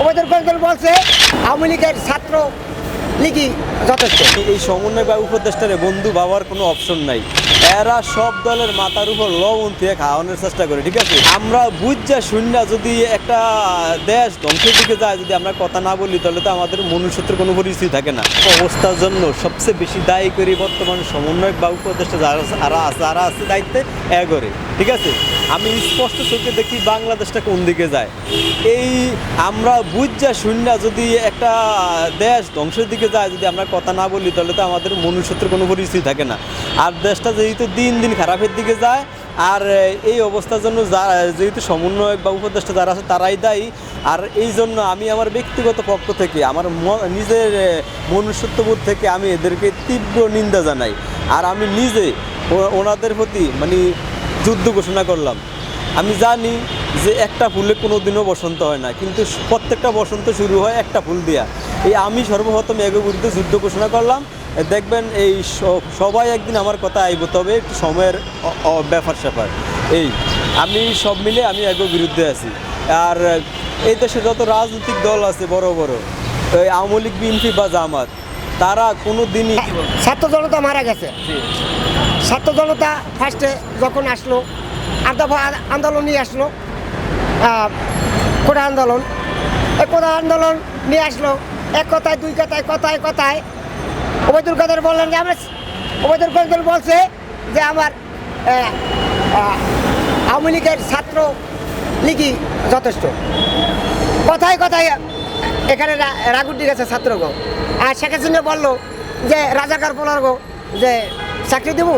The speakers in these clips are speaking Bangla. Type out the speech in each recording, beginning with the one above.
ওবায়দুল বলছে, আওয়ামী লীগের ছাত্র লীগই যথেষ্ট। এই সমন্বয় বা উপদেষ্টারে বন্ধু ভাবার কোনো অপশন নাই। এরা সব দলের মাথার উপর লবণ দিয়ে খাওয়ানোর চেষ্টা করে, ঠিক আছে? আমরা বুঝা শূন্য যদি একটা দেশ ধ্বংসের দিকে যায়, যদি আমরা কথা না বলি, তাহলে তো আমাদের মনুষ্যত্বের কোনো পরিস্থিতি থাকে না। অবস্থার জন্য সবচেয়ে বেশি দায়ী করি বর্তমান সমন্বয়ক বা উপদেষ্টা যারা আছে যারা আছে দায়িত্বে করে ঠিক আছে? আমি স্পষ্ট চোখে দেখি বাংলাদেশটা কোন দিকে যায়। এই আমরা বুঝা শূন্য যদি একটা দেশ ধ্বংসের দিকে যায়, যদি আমরা কথা না বলি, তাহলে তো আমাদের মনুষ্যত্বের কোনো পরিস্থিতি থাকে না। আর দেশটা যেহেতু দিন দিন খারাপের দিকে যায়, আর এই অবস্থার জন্য যা- যেহেতু সমন্বয়ক বা উপদেষ্টা যারা আছে, তারাই দায়ী। আর এই জন্য আমি আমার ব্যক্তিগত পক্ষ থেকে, আমার নিজের মনুষ্যত্ববোধ থেকে আমি এদেরকে তীব্র নিন্দা জানাই। আর আমি নিজে ওনাদের প্রতি মানে যুদ্ধ ঘোষণা করলাম। আমি জানি যে একটা ফুলে কোনো দিনও বসন্ত হয় না কিন্তু প্রত্যেকটা বসন্ত শুরু হয় একটা ফুল দিয়া। এই আমি সর্বপ্রথম এগো বিরুদ্ধে যুদ্ধ ঘোষণা করলাম। দেখবেন এই সবাই একদিন আমার কথা আইব তবে একটু সময়ের ব্যাপার স্যাপার। এই আমি সব মিলে আমি এগো বিরুদ্ধে আছি। আর এই দেশে যত রাজনৈতিক দল আছে বড় বড় এই আওয়ামী লীগ বিএনপি বা জামাত তারা কোনো দিনই ছাত্র জনতা মারা গেছে। ছাত্র জনতা ফার্স্টে যখন আসলো আন্দোলন নিয়ে আসলো কোটা আন্দোলন। এই কোটা আন্দোলন নিয়ে আসলো, এক কথায়, দুই কথায় কথায় কথায়। ওবায়দুল কাদের বললেন যে, আমার ওবায়দুল কাদের বলছে যে, আমার আওয়ামী লীগের ছাত্র লীগই যথেষ্ট। কথায় কথায় এখানে রাগুটি গেছে ছাত্রগো আর শেখ হাসিনা বলল যে, রাজাকার বলারগো যে চাকরি দেবো?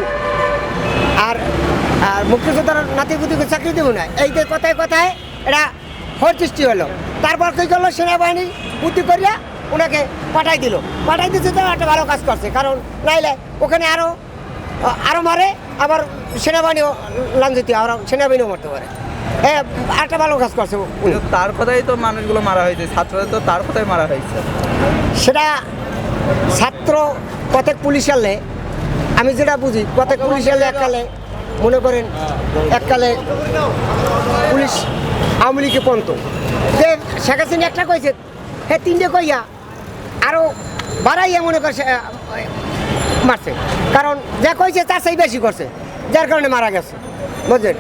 আর আর মুক্তিযোদ্ধার নাতিপুতিকে চাকরি দেবো না? এই যে কথায় কথায় এটা হর সৃষ্টি হলো। তারপর কী করল? সেনাবাহিনী বুদ্ধি করিয়া ওনাকে পাঠাই দিল। পাঠাই দিতে তো একটা ভালো কাজ করছে। কারণ নাইলে ওখানে আরও আরও মারে আবার সেনাবাহিনীও লাঞ্ছিত আরও সেনাবাহিনীও মারতে পারে। এ একটা ভালো কাজ করছে তার কথাই তো মানুষগুলো মারা হয়েছে। ছাত্রদের তো তার কথাই মারা হয়েছে। সেটা ছাত্র প্রত্যেক পুলিশ আনলে আমি যেটা বুঝি, প্রত্যেক পুলিশ আনলে এককালে মনে করেন এককালে পুলিশ আওয়ামী লীগে পন্ত যে শেখ হাসিনা একটা কইছে, হে তিনটে কইয়া আরও বাড়াইয়া মনে করছে মারছে। কারণ যা কইছে তার সেই বেশি করছে, যার কারণে মারা গেছে। বুঝলেন?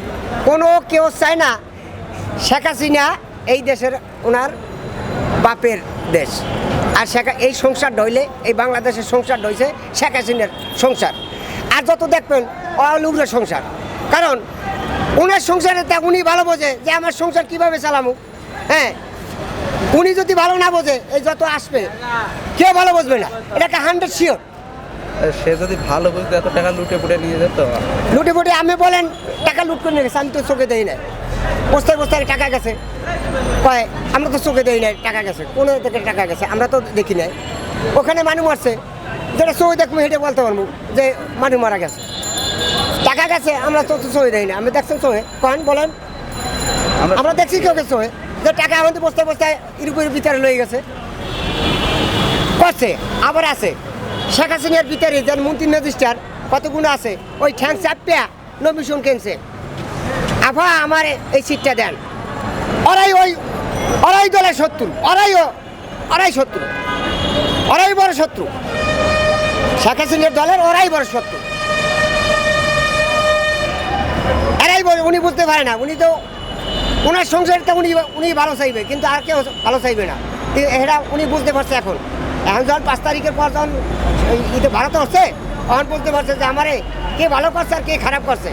কোনো কেউ চায় না শেখ হাসিনা এই দেশের ওনার বাপের দেশ। আর শেখ, এই সংসার হইলে এই বাংলাদেশের সংসার হইছে শেখ হাসিনার সংসার। আর যত দেখবেন অলুগ্রের সংসার। কারণ ওনার সংসারে তা উনি ভালো বোঝে যে আমার সংসার কীভাবে চালামু হ্যাঁ? উনি যদি ভালো না বোঝে এই যত আসবে কেউ ভালো বুঝবে না? এটা একটা হান্ড্রেড শিওর সে যদি ভালো বুঝতে এত টাকা লুটে পুটে নিয়ে যেত? লুটে ফুটে আমি বলেন টাকা লুট করে নিয়ে গেছে আমি তো চোখে দেই নাই। বস্তায় বস্তায় টাকা গেছে। কয় আমরা তো চোখে দেই না টাকা গেছে। কোনো থেকে টাকা গেছে আমরা তো দেখি নাই। ওখানে মানুষ মারছে। যেটা চোখে দেখব হেঁটে বলতে পারব যে মানুষ মারা গেছে। টাকা গেছে আমরা তো চোখে দেই না। আমি দেখছেন চোখে কন বলেন। আমরা দেখছি কেউ গেছে যে টাকা আমাদের বস্তায় বস্তায় ইরুপের ভিতরে লয়ে গেছে। করছে আবার আছে। শেখ হাসিনার ভিতরে যেন মন্ত্রী ম্যাজিস্টার কতগুলো আছে ওই ঠ্যাং চাপিয়া নমিশন কেনছে। আফা আমার এই সিটটা দেন। ওরাই ওই ওরাই দলের শত্রু। ওরাই ও- ওরাই শত্রু। ওরাই বড় শত্রু। শেখ হাসিনার দলের ওরাই বড় শত্রু। এরাই বলে উনি বুঝতে পারে না। উনি তো ওনার সংসারটা উনি উনি ভালো চাইবে, কিন্তু আর কেউ ভালো চাইবে না। এরা উনি বুঝতে পারছে এখন। এখন যখন পাঁচ তারিখের পর যখন ভারত হচ্ছে তখন বুঝতে পারছে যে আমারে কে ভালো করছে আর কে খারাপ করছে।